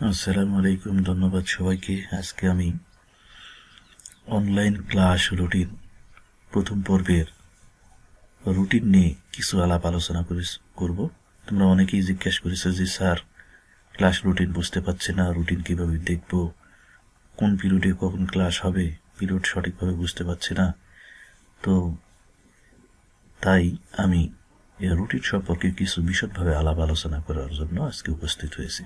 আসসালামু আলাইকুম ধন্যবাদ সবাইকে। আজকে আমি অনলাইন ক্লাস রুটিন, প্রথম পর্বের রুটিন নিয়ে কিছু আলাপ আলোচনা করে- করব। তোমরা অনেকেই জিজ্ঞেস করেছ যে, স্যার, ক্লাস রুটিন বুঝতে পারছে না, রুটিন কীভাবে দেখব? কোন পিরিয়ডে কখন ক্লাস হবে? পিরিয়ড সঠিকভাবে বুঝতে পারছি না। তো তাই আমি রুটিন সম্পর্কে কিছু বিশদভাবে আলাপ আলোচনা করার জন্য আজকে উপস্থিত হয়েছি।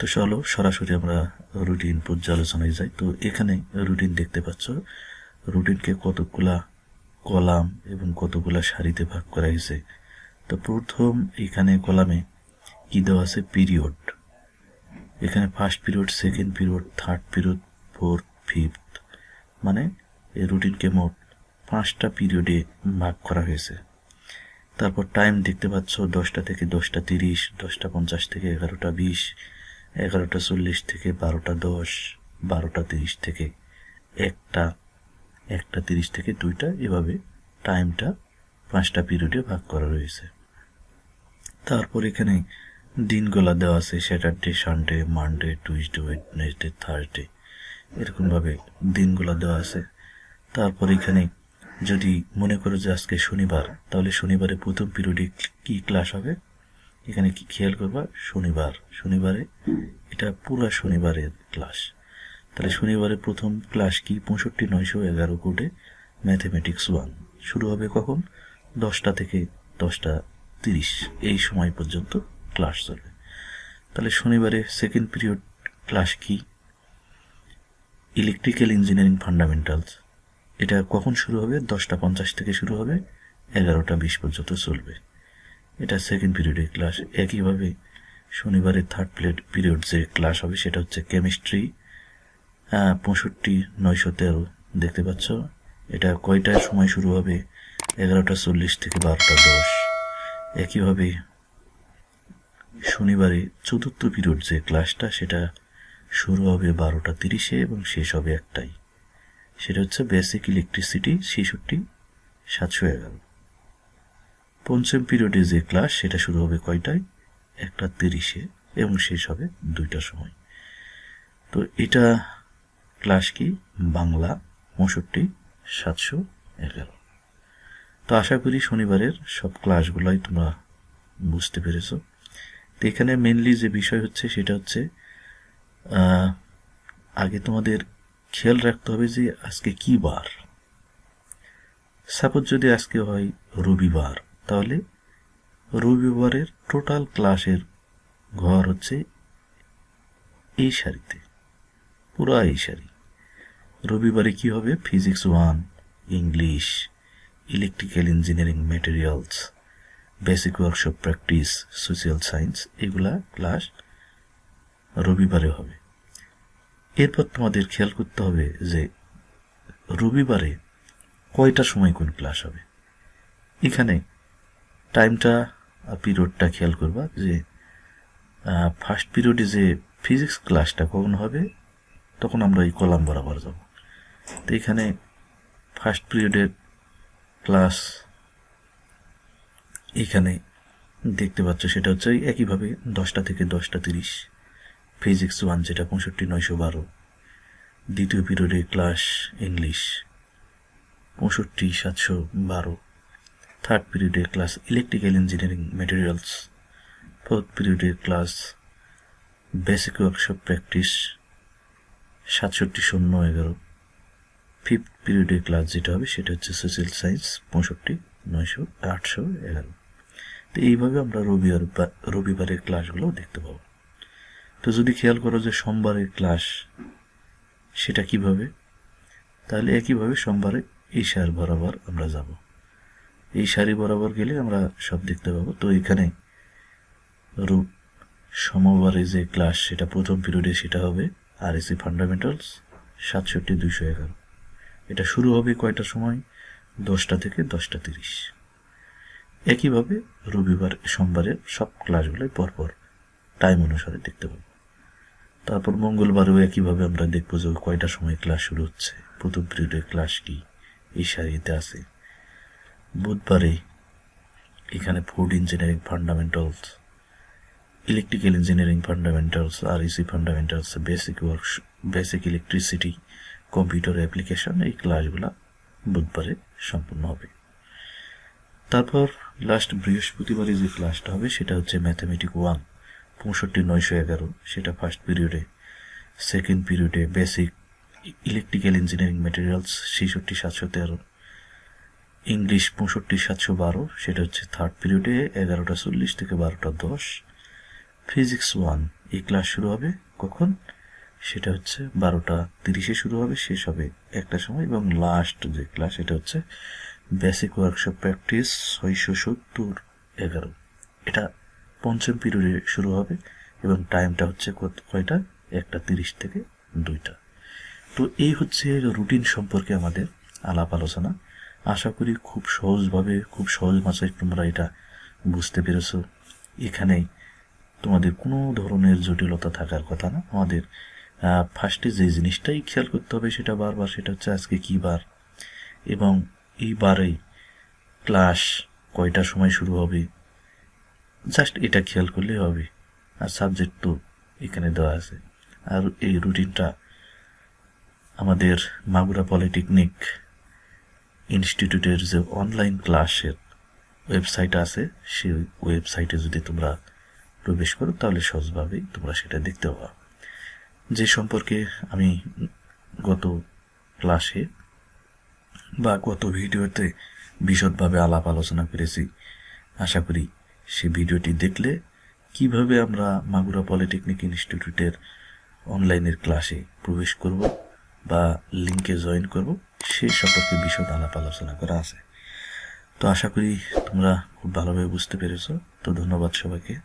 তো চলো, সরাসরি আমরা রুটিন পর্যালোচনায় যাই। তো এখানে রুটিন দেখতে পাচ্ছ, রুটিনকে কতগুলা কলাম এবং কতগুলা সারিতে ভাগ করা হয়েছে। তো প্রথম এখানে কলামে কি দেওয়া আছে? পিরিয়ড। এখানে first period second period third period fourth fifth মানে এই রুটিনকে মোট পাঁচটা পিরিয়ডে ভাগ করা হয়েছে। তারপর টাইম দেখতে পাচ্ছ, দশটা থেকে দশটা তিরিশ, দশটা পঞ্চাশ থেকে এগারোটা বিশ। এগারোটা চল্লিশ থেকে বারোটা দশ, বারোটা তিরিশ থেকে একটা একটা তিরিশ থেকে দুইটা, এভাবে টাইমটা পাঁচটা পিরিয়ডে ভাগ করা রয়েছে। তারপর এখানে দিনগুলা দেওয়া আছে Saturday Sunday Monday Tuesday Wednesday Thursday এরকমভাবে দিনগুলা দেওয়া আছে। তারপর এখানে যদি মনে করো যে আজকে শনিবার, তাহলে শনিবারে প্রথম পিরিয়ডে কি ক্লাস হবে? এখানে কি খেয়াল করবা? শনিবার। শনিবারে, এটা পুরো শনিবারের ক্লাস তাহলে শনিবারে প্রথম ক্লাস কি? পঁয়ষট্টি, নয়শো, এগারো কোডে ম্যাথমেটিক্স ওয়ান শুরু হবে কখন? দশটা থেকে দশটা তিরিশ। এই সময় পর্যন্ত ক্লাস চলবে তাহলে শনিবারে সেকেন্ড পিরিয়ড ক্লাস কি? ইলেকট্রিক্যাল ইঞ্জিনিয়ারিং ফান্ডামেন্টালস এটা কখন শুরু হবে? দশটা পঞ্চাশ থেকে শুরু হবে। এগারোটা বিশ পর্যন্ত চলবে। এটা সেকেন্ড পিরিয়ডের ক্লাস একইভাবে শনিবারের থার্ড প্লেট পিরিয়ড যে ক্লাস হবে সেটা হচ্ছে কেমিস্ট্রি পঁয়ষট্টি, নয়শো তেরো, দেখতে পাচ্ছ? এটা কয়টার সময় শুরু হবে? এগারোটা চল্লিশ থেকে বারোটা দশ। একইভাবে শনিবারে চতুর্থ পিরিয়ড যে ক্লাসটা সেটা শুরু হবে বারোটা তিরিশে এবং শেষ হবে একটাই সেটা হচ্ছে বেসিক ইলেকট্রিসিটি ছেষট্টি, সাতশো এগারো। পঞ্চম পিরিয়ডে যে ক্লাস, সেটা শুরু হবে কয়টায়? একটা তিরিশে, এবং শেষ হবে দুইটার সময়। তো এটা ক্লাস কি? বাংলা পঁয়ষট্টি, সাতশো এগারো। তো আশা করি শনিবারের সব ক্লাসগুলোই তোমরা বুঝতে পেরেছ। তো এখানে মেনলি যে বিষয় হচ্ছে, সেটা হচ্ছে আগে তোমাদের খেয়াল রাখতে হবে যে আজকে কি বার? সাপোজ যদি আজকে হয় রবিবার তাহলে রবিবারের টোটাল ক্লাসের ঘর হচ্ছে এই সারিতে, পুরো এই সারি। রবিবারে কি হবে? Physics one English electrical engineering materials basic workshop practice social science এগুলা ক্লাস রবিবারে হবে। এরপর তোমাদের খেয়াল করতে হবে যে রবিবারে কয়টা সময় কোন ক্লাস হবে? এখানে টাইমটা পিরিয়ডটা খেয়াল করবা যে ফার্স্ট পিরিয়ডে যে ফিজিক্স ক্লাসটা কখন হবে, তখন আমরা এই কলাম বরাবর যাব। তো এখানে ফার্স্ট পিরিয়ডের ক্লাস এখানে দেখতে পাচ্ছ সেটা হচ্ছে একইভাবে দশটা থেকে দশটা তিরিশ ফিজিক্স ওয়ান যেটা পঁয়ষট্টি, নয়শো বারো। দ্বিতীয় পিরিয়ডে ক্লাস ইংলিশ পঁয়ষট্টি, সাতশো বারো। থার্ড পিরিয়ডের class electrical engineering materials fourth পিরিয়ডের ক্লাস বেসিক ওয়ার্কশপ প্র্যাকটিস সাতষট্টি শূন্য এগারো। ফিফথ পিরিয়ডের ক্লাস যেটা হবে, সেটা হচ্ছে সোশ্যাল সায়েন্স পঁয়ষট্টি, নয়শো, আটশো এগারো। তো এইভাবে আমরা রবিবার রবিবারের ক্লাসগুলো দেখতে পাবো। তো যদি খেয়াল করো যে সোমবারের ক্লাস সেটা কীভাবে? তাহলে একইভাবে সোমবারে এই সার বরাবর আমরা যাব। এই সারি বরাবর গেলে আমরা সব দেখতে পাবো। তো এখানে রূপ সোমবারে যে ক্লাস সেটা প্রথম পিরিয়ডে সেটা হবে আর এসি ফান্ডামেন্টালস সাতষট্টি, দুইশো এগারো। এটা শুরু হবে কয়টার সময়? দশটা থেকে দশটা তিরিশ। একইভাবে রবিবার, সোমবারের সব ক্লাসগুলোই পরপর টাইম অনুসারে দেখতে পাবো। তারপর মঙ্গলবারেও একইভাবে আমরা দেখব যে কয়টার সময় ক্লাস শুরু হচ্ছে, প্রথম পিরিয়ডের ক্লাস কি, এই সারিতে আছে। বুধবারে এখানে food engineering fundamentals electrical engineering fundamentals আর EC fundamentals basic work basic electricity computer application এই ক্লাসগুলো বুধবারে সম্পূর্ণ হবে। তারপর লাস্ট বৃহস্পতিবারে যে ক্লাসটা হবে, সেটা হচ্ছে ম্যাথামেটিক ওয়ান পঁয়ষট্টি, নয়শো এগারো। সেটা ফার্স্ট পিরিয়ডে সেকেন্ড পিরিয়ডে বেসিক ইলেকট্রিক্যাল ইঞ্জিনিয়ারিং ম্যাটেরিয়ালস ছেষট্টি, সাতশো তেরো। ইংলিশ পঁয়ষট্টি, সাতশো বারো, সেটা হচ্ছে থার্ড পিরিয়ডে এগারোটা চল্লিশ থেকে বারোটা দশ। ফিজিক্স ওয়ান এই ক্লাস শুরু হবে কখন? সেটা হচ্ছে বারোটা তিরিশে শুরু হবে, শেষ হবে একটা সময়। এবং লাস্ট যে ক্লাস এটা হচ্ছে বেসিক ওয়ার্কশপ প্র্যাকটিস ছয়শো সত্তর এগারো। এটা পঞ্চম পিরিয়ডে শুরু হবে এবং টাইমটা হচ্ছে কয়টা? একটা তিরিশ থেকে দুইটা। তো এই হচ্ছে রুটিন সম্পর্কে আমাদের আলাপ আলোচনা। আশা করি খুব সহজভাবে, খুব সহজ ভাষায় তোমরা এটা বুঝতে পেরেছ। এখানেই তোমাদের কোনো ধরনের জটিলতা থাকার কথা না। আমাদের ফার্স্টে যে জিনিসটাই খেয়াল করতে হবে সেটা বারবার, সেটা হচ্ছে আজকে কি বার? এবং এই বারেই ক্লাস কয়টার সময় শুরু হবে? জাস্ট এটা খেয়াল করলেই হবে। আর সাবজেক্ট তো এখানে দেওয়া আছে। আর এই রুটিনটা আমাদের মাগুরা পলিটেকনিক ইনস্টিটিউটের যে অনলাইন ক্লাসের ওয়েবসাইট আছে, সেই ওয়েবসাইটে যদি তোমরা প্রবেশ করো, তাহলে সহজভাবেই তোমরা সেটা দেখতে পাবা। যে সম্পর্কে আমি গত ক্লাসে বা গত ভিডিওতে বিশদভাবে আলাপ আলোচনা করেছি, আশা করি সে ভিডিওটি দেখলে কীভাবে আমরা মাগুরা পলিটেকনিক ইনস্টিটিউটের অনলাইনের ক্লাসে প্রবেশ করব বা লিঙ্কে জয়েন করব সেই সম্পর্কে বিশদ আলাপ আলোচনা করা আছে। তো আশা করি তোমরা খুব ভালোভাবে বুঝতে পেরেছ। তো ধন্যবাদ সবাইকে।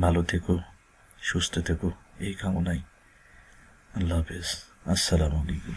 ভালো থেকো, সুস্থ থেকো। এই কামনাই আল্লাহ হাফেজ। আসসালামু আলাইকুম।